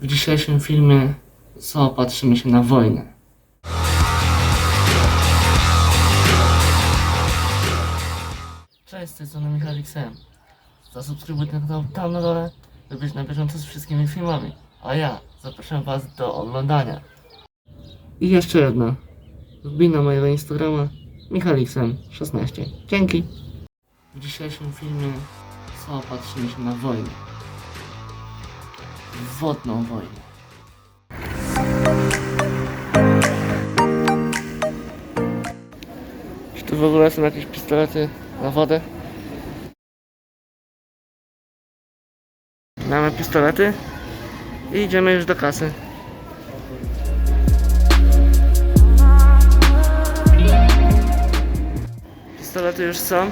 W dzisiejszym filmie zaopatrzymy się na wojnę. Cześć, z tej strony Michalik Sem. Zasubskrybuj ten kanał tam na dole, by być na bieżąco z wszystkimi filmami. A ja zapraszam Was do oglądania. I jeszcze jedno. Wbij na mojego Instagrama michaliksem16. Dzięki. W dzisiejszym filmie zaopatrzymy się na wojnę. Wodną wojnę. Czy tu w ogóle są jakieś pistolety na wodę? Mamy pistolety i idziemy już do kasy. Pistolety już są.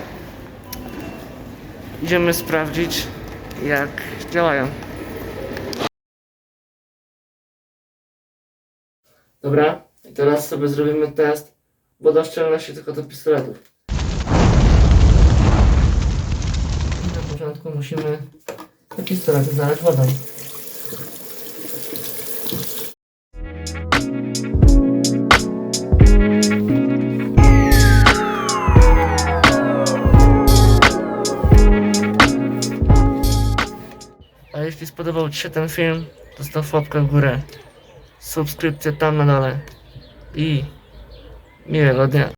Idziemy sprawdzić jak działają. Dobra, i teraz sobie zrobimy test wodoszczelności tylko do pistoletów. I na początku musimy te pistolety zalać wodą. A jeśli spodobał Ci się ten film, to staw łapkę w górę, subskrypcję tam na dole i miłego dnia.